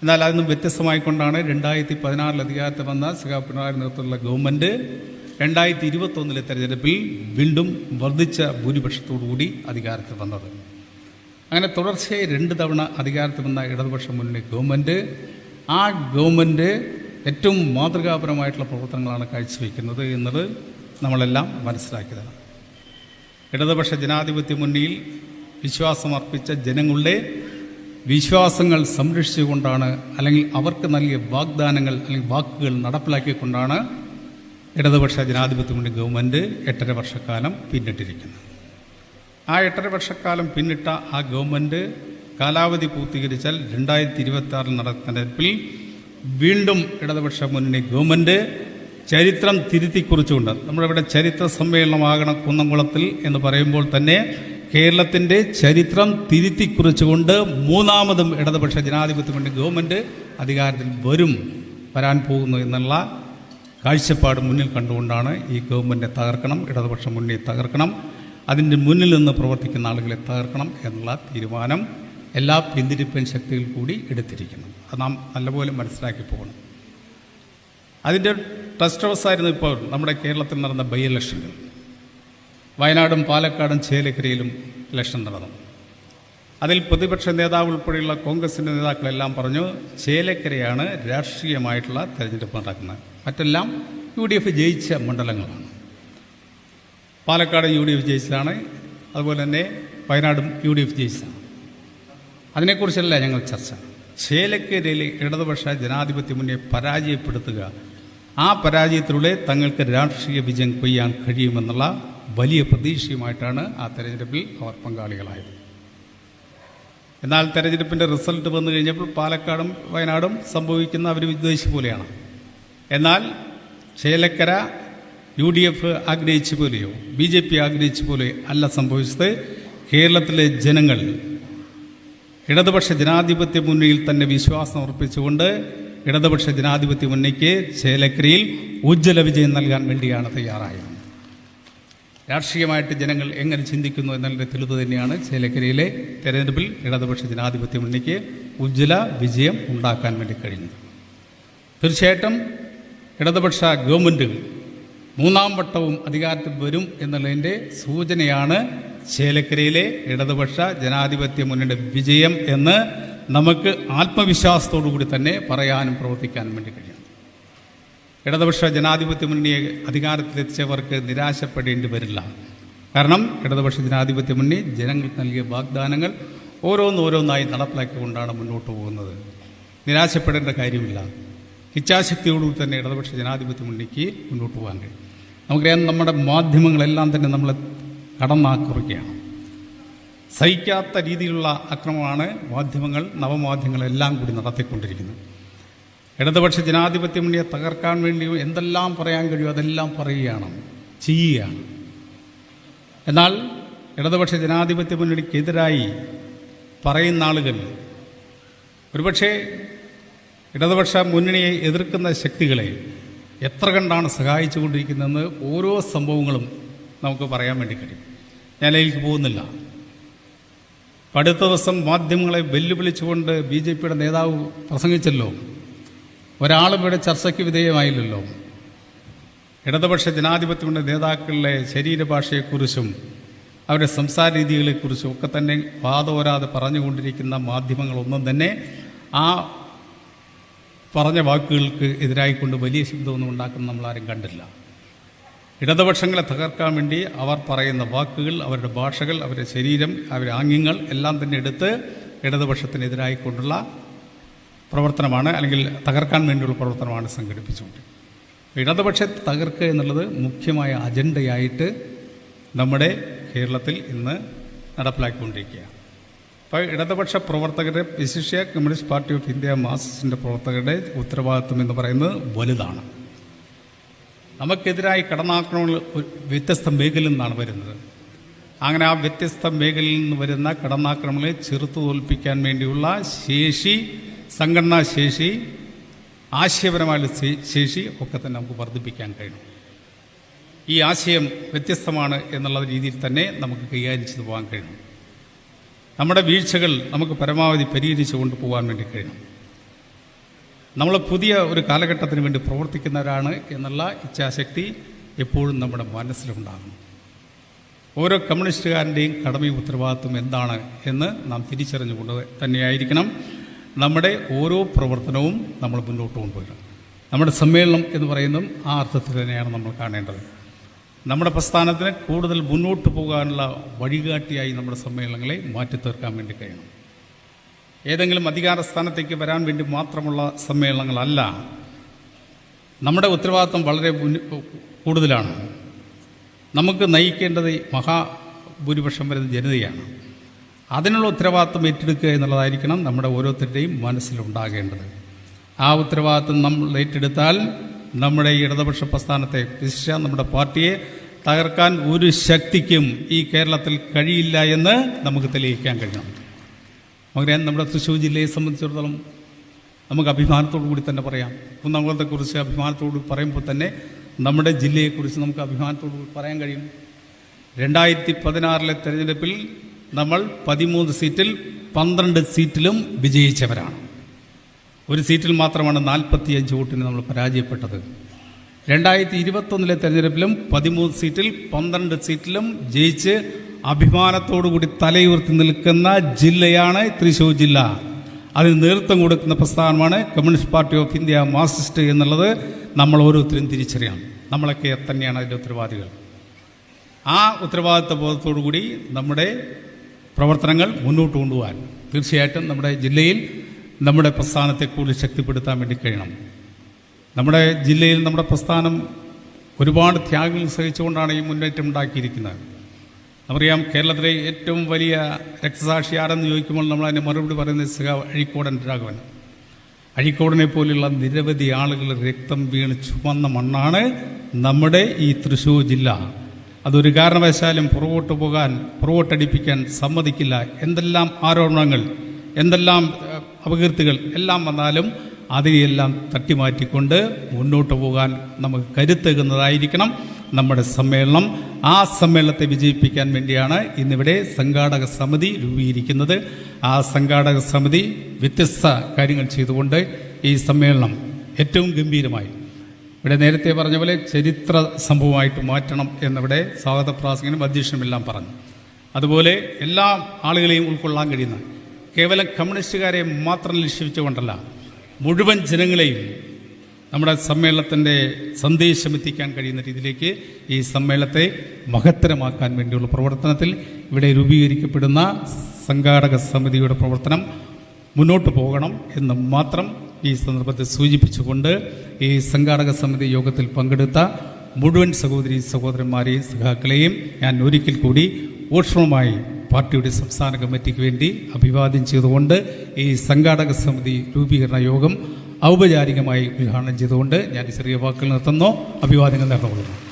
എന്നാൽ അതൊന്നും വ്യത്യസ്തമായിക്കൊണ്ടാണ് രണ്ടായിരത്തി പതിനാറിൽ അധികാരത്തിൽ വന്ന സഖാ പിണറായി നേതൃത്വത്തിലുള്ള ഗവൺമെന്റ് രണ്ടായിരത്തി ഇരുപത്തൊന്നിലെ തെരഞ്ഞെടുപ്പിൽ വീണ്ടും വർദ്ധിച്ച ഭൂരിപക്ഷത്തോടുകൂടി അധികാരത്തിൽ വന്നത്. അങ്ങനെ തുടർച്ചയായി രണ്ട് തവണ അധികാരത്തിൽ വന്ന ഇടതുപക്ഷ മുന്നണി ഗവൺമെന്റ് ആ ഗവൺമെന്റ് ഏറ്റവും മാതൃകാപരമായിട്ടുള്ള പ്രവർത്തനങ്ങളാണ് കാഴ്ചവെക്കുന്നത് എന്നത് നമ്മളെല്ലാം മനസ്സിലാക്കിയതാണ്. ഇടതുപക്ഷ ജനാധിപത്യ മുന്നിൽ വിശ്വാസമർപ്പിച്ച ജനങ്ങളുടെ വിശ്വാസങ്ങൾ സംരക്ഷിച്ചുകൊണ്ടാണ് അല്ലെങ്കിൽ അവർക്ക് നൽകിയ വാഗ്ദാനങ്ങൾ അല്ലെങ്കിൽ വാക്കുകൾ നടപ്പിലാക്കിക്കൊണ്ടാണ് ഇടതുപക്ഷ ജനാധിപത്യ മുന്നണി ഗവൺമെന്റ് എട്ടര വർഷക്കാലം പിന്നിട്ടിരിക്കുന്നത്. ആ എട്ടര വർഷക്കാലം പിന്നിട്ട ആ ഗവൺമെന്റ് കാലാവധി പൂർത്തീകരിച്ചാൽ രണ്ടായിരത്തി ഇരുപത്തി ആറിൽ നടക്കുന്ന വീണ്ടും ഇടതുപക്ഷ മുന്നണി ഗവൺമെന്റ് ചരിത്രം തിരുത്തിക്കുറിച്ചുകൊണ്ട് നമ്മളിവിടെ ചരിത്ര സമ്മേളനമാകണം കുന്നംകുളത്തിൽ എന്ന് പറയുമ്പോൾ തന്നെ കേരളത്തിന്റെ ചരിത്രം തിരുത്തി കുറിച്ചുകൊണ്ട് മൂന്നാമതും ഇടതുപക്ഷ ജനാധിപത്യം മുന്നണി ഗവൺമെന്റ് അധികാരത്തിൽ വരും വരാൻ പോകുന്നു എന്നുള്ള കാഴ്ചപ്പാട് മുന്നിൽ കണ്ടുകൊണ്ടാണ് ഈ ഗവൺമെന്റിനെ തകർക്കണം ഇടതുപക്ഷ മുന്നിൽ തകർക്കണം അതിന്റെ മുന്നിൽ നിന്ന് പ്രവർത്തിക്കുന്ന ആളുകളെ തകർക്കണം എന്നുള്ള തീരുമാനം എല്ലാ പിന്തിരിപ്പൻ ശക്തികൾ കൂടി എടുത്തിരിക്കുന്നു. അത് നാം നല്ലപോലെ മനസ്സിലാക്കി പോകണം. അതിന്റെ ടെസ്റ്റ് ഹൗസായിരുന്നു ഇപ്പോൾ നമ്മുടെ കേരളത്തിൽ നടന്ന ബൈ ഇലക്ഷനുകൾ വയനാടും പാലക്കാടും ചേലക്കരയിലും ഇലക്ഷൻ നടന്നു. അതിൽ പ്രതിപക്ഷ നേതാവ് ഉൾപ്പെടെയുള്ള കോൺഗ്രസിന്റെ നേതാക്കളെല്ലാം പറഞ്ഞു ചേലക്കരയാണ് രാഷ്ട്രീയമായിട്ടുള്ള തെരഞ്ഞെടുപ്പ് നടക്കുന്നത്. മറ്റെല്ലാം യു ഡി എഫ് ജയിച്ച മണ്ഡലങ്ങളാണ്. പാലക്കാട് യു ഡി എഫ് ജയിച്ചതാണ് അതുപോലെ തന്നെ വയനാടും യു ഡി എഫ് ജയിച്ചതാണ്. അതിനെക്കുറിച്ചല്ല ഞങ്ങൾ ചർച്ച. ചേലക്കരയിൽ ഇടതുപക്ഷ ജനാധിപത്യ മുന്നേ പരാജയപ്പെടുത്തുക ആ പരാജയത്തിലൂടെ തങ്ങൾക്ക് രാഷ്ട്രീയ വിജയം കൊയ്യാൻ കഴിയുമെന്നുള്ള വലിയ പ്രതീക്ഷയുമായിട്ടാണ് ആ തെരഞ്ഞെടുപ്പിൽ അവർ പങ്കാളികളായത്. എന്നാൽ തെരഞ്ഞെടുപ്പിന്റെ റിസൾട്ട് വന്നു കഴിഞ്ഞപ്പോൾ പാലക്കാടും വയനാടും സംഭവിക്കുന്ന അവർ വിദ്വേഷി പോലെയാണ്. എന്നാൽ ചേലക്കര യു ഡി എഫ് ആഗ്രഹിച്ച പോലെയോ ബി ജെ പി ആഗ്രഹിച്ച പോലെയോ അല്ല സംഭവിച്ചത്. കേരളത്തിലെ ജനങ്ങൾ ഇടതുപക്ഷ ജനാധിപത്യ മുന്നണിയിൽ തന്നെ വിശ്വാസം അർപ്പിച്ചുകൊണ്ട് ഇടതുപക്ഷ ജനാധിപത്യ മുന്നണിക്ക് ചേലക്കരയിൽ ഉജ്ജ്വല വിജയം നൽകാൻ വേണ്ടിയാണ് തയ്യാറായത്. രാഷ്ട്രീയമായിട്ട് ജനങ്ങൾ എങ്ങനെ ചിന്തിക്കുന്നു എന്നതിന്റെ തെളിവ് തന്നെയാണ് ചേലക്കരയിലെ തെരഞ്ഞെടുപ്പിൽ ഇടതുപക്ഷ ജനാധിപത്യ മുന്നണിക്ക് ഉജ്ജ്വല വിജയം ഉണ്ടാക്കാൻ വേണ്ടി കഴിഞ്ഞത്. തീർച്ചയായിട്ടും ഇടതുപക്ഷ ഗവൺമെന്റുകൾ മൂന്നാം വട്ടവും അധികാരത്തിൽ വരും എന്നുള്ളതിന്റെ സൂചനയാണ് ചേലക്കരയിലെ ഇടതുപക്ഷ ജനാധിപത്യ മുന്നണിയുടെ വിജയം എന്ന് നമുക്ക് ആത്മവിശ്വാസത്തോടു കൂടി തന്നെ പറയാനും പ്രവർത്തിക്കാനും വേണ്ടി കഴിയും ഇടതുപക്ഷ ജനാധിപത്യ മുന്നണിയെ അധികാരത്തിലെത്തിച്ചവർക്ക് നിരാശപ്പെടേണ്ടി വരില്ല. കാരണം ഇടതുപക്ഷ ജനാധിപത്യ മുന്നണി ജനങ്ങൾക്ക് നൽകിയ വാഗ്ദാനങ്ങൾ ഓരോന്നോരോന്നായി നടപ്പിലാക്കിക്കൊണ്ടാണ് മുന്നോട്ട് പോകുന്നത്. നിരാശപ്പെടേണ്ട കാര്യമില്ല. ഇച്ഛാശക്തിയോടുകൂടി തന്നെ ഇടതുപക്ഷ ജനാധിപത്യ മുന്നണിക്ക് മുന്നോട്ട് പോകാൻ കഴിയും. നമുക്കറിയാം നമ്മുടെ മാധ്യമങ്ങളെല്ലാം തന്നെ നമ്മളെ കടന്നാക്കുറിക്കുകയാണ് സഹിക്കാത്ത രീതിയിലുള്ള അക്രമമാണ് മാധ്യമങ്ങൾ നവമാധ്യമങ്ങളെല്ലാം കൂടി നടത്തിക്കൊണ്ടിരിക്കുന്നത്. ഇടതുപക്ഷ ജനാധിപത്യ മുന്നണിയെ തകർക്കാൻ വേണ്ടി എന്തെല്ലാം പറയാൻ കഴിയുമോ അതെല്ലാം പറയുകയാണ് ചെയ്യുകയാണ്. എന്നാൽ ഇടതുപക്ഷ ജനാധിപത്യ മുന്നണിക്കെതിരായി പറയുന്ന ആളുകൾ ഒരുപക്ഷെ ഇടതുപക്ഷ മുന്നണിയെ എതിർക്കുന്ന ശക്തികളെ എത്ര കണ്ടാണ് സഹായിച്ചുകൊണ്ടിരിക്കുന്നതെന്ന് ഓരോ സംഭവങ്ങളും നമുക്ക് പറയാൻ വേണ്ടി കഴിയും. ഞാൻ അതിലേക്ക് പോകുന്നില്ല. അടുത്ത ദിവസം മാധ്യമങ്ങളെ വെല്ലുവിളിച്ചുകൊണ്ട് ബി ജെ പിയുടെ നേതാവ് പ്രസംഗിച്ചല്ലോ. ഒരാളും ഇവിടെ ചർച്ചയ്ക്ക് വിധേയമായില്ലല്ലോ. ഇടതുപക്ഷ ജനാധിപത്യങ്ങളുടെ നേതാക്കളുടെ ശരീരഭാഷയെക്കുറിച്ചും അവരുടെ സംസാര രീതികളെക്കുറിച്ചും ഒക്കെ തന്നെ വാദോരാതെ പറഞ്ഞുകൊണ്ടിരിക്കുന്ന മാധ്യമങ്ങളൊന്നും തന്നെ ആ പറഞ്ഞ വാക്കുകൾക്ക് എതിരായിക്കൊണ്ട് വലിയ ശബ്ദമൊന്നും ഉണ്ടാക്കുന്ന നമ്മളാരും കണ്ടില്ല. ഇടതുപക്ഷങ്ങളെ തകർക്കാൻ വേണ്ടി അവർ പറയുന്ന വാക്കുകൾ അവരുടെ ഭാഷകൾ അവരുടെ ശരീരം അവരുടെ ആംഗ്യങ്ങൾ എല്ലാം തന്നെ എടുത്ത് ഇടതുപക്ഷത്തിനെതിരായിക്കൊണ്ടുള്ള പ്രവർത്തനമാണ് അല്ലെങ്കിൽ തകർക്കാൻ വേണ്ടിയുള്ള പ്രവർത്തനമാണ് സംഘടിപ്പിച്ചുകൊണ്ട്. ഇടതുപക്ഷ തകർക്കുക എന്നുള്ളത് മുഖ്യമായ അജണ്ടയായിട്ട് നമ്മുടെ കേരളത്തിൽ ഇന്ന് നടപ്പിലാക്കിക്കൊണ്ടിരിക്കുകയാണ്. അപ്പോൾ ഇടതുപക്ഷ പ്രവർത്തകരുടെ വിശിഷ്യ കമ്മ്യൂണിസ്റ്റ് പാർട്ടി ഓഫ് ഇന്ത്യ മാസിന്റെ പ്രവർത്തകരുടെ ഉത്തരവാദിത്വം എന്ന് പറയുന്നത് വലുതാണ്. നമുക്കെതിരായി കടന്നാക്രമണങ്ങൾ വ്യത്യസ്ത മേഖലയിൽ നിന്നാണ് വരുന്നത്. അങ്ങനെ ആ വ്യത്യസ്ത മേഖലയിൽ നിന്ന് വരുന്ന കടന്നാക്രമണങ്ങളെ ചെറുത്തു തോൽപ്പിക്കാൻ വേണ്ടിയുള്ള ശേഷി സംഘടനാ ശേഷി ആശയപരമായ ശേഷി ഒക്കെ തന്നെ നമുക്ക് വർദ്ധിപ്പിക്കാൻ കഴിയും ഈ ആശയം വ്യത്യസ്തമാണ് എന്നുള്ള രീതിയിൽ തന്നെ നമുക്ക് കൈകാര്യം ചെയ്തു പോകാൻ കഴിയും നമ്മുടെ വീഴ്ചകൾ നമുക്ക് പരമാവധി പരിഹരിച്ചു കൊണ്ടുപോകാൻ വേണ്ടി കഴിയും നമ്മൾ പുതിയ ഒരു കാലഘട്ടത്തിന് വേണ്ടി പ്രവർത്തിക്കുന്നവരാണ് എന്നുള്ള ഇച്ഛാശക്തി എപ്പോഴും നമ്മുടെ മനസ്സിലുണ്ടാകും. ഓരോ കമ്മ്യൂണിസ്റ്റുകാരന്റെയും കടമയും ഉത്തരവാദിത്വം എന്താണ് എന്ന് നാം തിരിച്ചറിഞ്ഞുകൊണ്ട് തന്നെയായിരിക്കണം. നമ്മുടെ ഓരോ പ്രവർത്തനവും നമ്മൾ മുന്നോട്ട് കൊണ്ടുവരണം നമ്മുടെ സമ്മേളനം എന്ന് പറയുന്നതും ആ അർത്ഥത്തിൽ തന്നെയാണ് നമ്മൾ കാണേണ്ടത്. നമ്മുടെ പ്രസ്ഥാനത്തിന് കൂടുതൽ മുന്നോട്ട് പോകാനുള്ള വഴികാട്ടിയായി നമ്മുടെ സമ്മേളനങ്ങളെ മാറ്റി തീർക്കാൻ വേണ്ടി കഴിയണം. ഏതെങ്കിലും അധികാര സ്ഥാനത്തേക്ക് വരാൻ വേണ്ടി മാത്രമുള്ള സമ്മേളനങ്ങളല്ല. നമ്മുടെ ഉത്തരവാദിത്വം വളരെ കൂടുതലാണ്. നമുക്ക് നയിക്കേണ്ടത് മഹാഭൂരിപക്ഷം വരുന്ന ജനതയാണ്. അതിനുള്ള ഉത്തരവാദിത്വം ഏറ്റെടുക്കുക എന്നുള്ളതായിരിക്കണം നമ്മുടെ ഓരോരുത്തരുടെയും മനസ്സിലുണ്ടാകേണ്ടത്. ആ ഉത്തരവാദിത്വം നമ്മൾ ഏറ്റെടുത്താൽ നമ്മുടെ ഇടതുപക്ഷ പ്രസ്ഥാനത്തെ വിശിഷ്ട നമ്മുടെ പാർട്ടിയെ തകർക്കാൻ ഒരു ശക്തിക്കും ഈ കേരളത്തിൽ കഴിയില്ല എന്ന് നമുക്ക് തെളിയിക്കാൻ കഴിയണം. നമുക്കറിയാം നമ്മുടെ തൃശ്ശൂർ ജില്ലയെ സംബന്ധിച്ചിടത്തോളം നമുക്ക് അഭിമാനത്തോടു കൂടി തന്നെ പറയാം. കുന്നംകുളത്തെക്കുറിച്ച് അഭിമാനത്തോടു പറയുമ്പോൾ തന്നെ നമ്മുടെ ജില്ലയെക്കുറിച്ച് നമുക്ക് അഭിമാനത്തോടു കൂടി പറയാൻ കഴിയും. രണ്ടായിരത്തി പതിനാറിലെ തെരഞ്ഞെടുപ്പിൽ നമ്മൾ പതിമൂന്ന് സീറ്റിൽ പന്ത്രണ്ട് സീറ്റിലും വിജയിച്ചവരാണ്. ഒരു സീറ്റിൽ മാത്രമാണ് നാൽപ്പത്തിയഞ്ച് വോട്ടിന് നമ്മൾ പരാജയപ്പെട്ടത്. രണ്ടായിരത്തി ഇരുപത്തൊന്നിലെ തെരഞ്ഞെടുപ്പിലും പതിമൂന്ന് സീറ്റിൽ പന്ത്രണ്ട് സീറ്റിലും ജയിച്ച് അഭിമാനത്തോടുകൂടി തലയുയർത്തി നിൽക്കുന്ന ജില്ലയാണ് തൃശ്ശൂർ ജില്ല. അതിന് നേതൃത്വം കൊടുക്കുന്ന പ്രസ്ഥാനമാണ് communist party of India Marxist എന്നുള്ളത് നമ്മൾ ഓരോരുത്തരും തിരിച്ചറിയണം. നമ്മളൊക്കെ തന്നെയാണ് അതിന്റെ ഉത്തരവാദികൾ. ആ ഉത്തരവാദിത്വ ബോധത്തോടു കൂടി നമ്മുടെ പ്രവർത്തനങ്ങൾ മുന്നോട്ട് കൊണ്ടുപോകാൻ തീർച്ചയായിട്ടും നമ്മുടെ ജില്ലയിൽ നമ്മുടെ പ്രസ്ഥാനത്തെ കൂടുതൽ ശക്തിപ്പെടുത്താൻ വേണ്ടി കഴിയണം. നമ്മുടെ ജില്ലയിൽ നമ്മുടെ പ്രസ്ഥാനം ഒരുപാട് ത്യാഗങ്ങൾ സഹിച്ചുകൊണ്ടാണ് ഈ മുന്നേറ്റം ഉണ്ടാക്കിയിരിക്കുന്നത്. നമുക്കറിയാം കേരളത്തിലെ ഏറ്റവും വലിയ രക്തസാക്ഷി ആരെന്ന് ചോദിക്കുമ്പോൾ നമ്മൾ അതിന്റെ മറുപടി പറയുന്ന സഖ അഴിക്കോടൻ രാഘവൻ. അഴിക്കോടനെ പോലെയുള്ള നിരവധി ആളുകൾ രക്തം വീണ് ചുമന്ന മണ്ണാണ് നമ്മുടെ ഈ തൃശ്ശൂർ ജില്ല. അതൊരു കാരണവശാലും പുറകോട്ട് പോകാൻ പുറകോട്ടടിപ്പിക്കാൻ സമ്മതിക്കില്ല. എന്തെല്ലാം ആരോപണങ്ങൾ എന്തെല്ലാം അപകീർത്തികൾ എല്ലാം വന്നാലും അതിനെയെല്ലാം തട്ടിമാറ്റിക്കൊണ്ട് മുന്നോട്ട് പോകാൻ നമുക്ക് കരുത്തേകുന്നതായിരിക്കണം നമ്മുടെ സമ്മേളനം. ആ സമ്മേളനത്തെ വിജയിപ്പിക്കാൻ വേണ്ടിയാണ് ഇന്നിവിടെ സംഘാടക സമിതി രൂപീകരിക്കുന്നത്. ആ സംഘാടക സമിതി വ്യത്യസ്ത കാര്യങ്ങൾ ചെയ്തുകൊണ്ട് ഈ സമ്മേളനം ഏറ്റവും ഗംഭീരമായി ഇവിടെ നേരത്തെ പറഞ്ഞ പോലെ ചരിത്ര സംഭവമായിട്ട് മാറ്റണം എന്നിവിടെ സ്വാഗത പ്രാസംഗനും അധ്യക്ഷനുമെല്ലാം പറഞ്ഞു. അതുപോലെ എല്ലാ ആളുകളെയും ഉൾക്കൊള്ളാൻ കഴിയുന്ന കേവലം കമ്മ്യൂണിസ്റ്റുകാരെ മാത്രം ലക്ഷ്യവിച്ചുകൊണ്ടല്ല മുഴുവൻ ജനങ്ങളെയും നമ്മുടെ സമ്മേളനത്തിന്റെ സന്ദേശം എത്തിക്കാൻ കഴിയുന്ന രീതിയിലേക്ക് ഈ സമ്മേളനത്തെ മഹത്തരമാക്കാൻ വേണ്ടിയുള്ള പ്രവർത്തനത്തിൽ ഇവിടെ രൂപീകരിക്കപ്പെടുന്ന സംഘാടക സമിതിയുടെ പ്രവർത്തനം മുന്നോട്ട് പോകണം എന്ന് മാത്രം ഈ സന്ദർഭത്തെ സൂചിപ്പിച്ചുകൊണ്ട് ഈ സംഘാടക സമിതി യോഗത്തിൽ പങ്കെടുത്ത മുഴുവൻ സഹോദരി സഹോദരന്മാരെയും സഖാക്കളെയും ഞാൻ ഒരിക്കൽ കൂടി ഊഷ്മമായി പാർട്ടിയുടെ സംസ്ഥാന കമ്മിറ്റിക്ക് വേണ്ടി അഭിവാദ്യം ചെയ്തുകൊണ്ട് ഈ സംഘാടക സമിതി രൂപീകരണ യോഗം ഔപചാരികമായി ഉദ്ഘാടനം ചെയ്തുകൊണ്ട് ഞാൻ ചെറിയ വാക്കുകൾ നിർത്തുന്നു. അഭിവാദ്യങ്ങൾ നേർന്നുകൊള്ളുന്നു.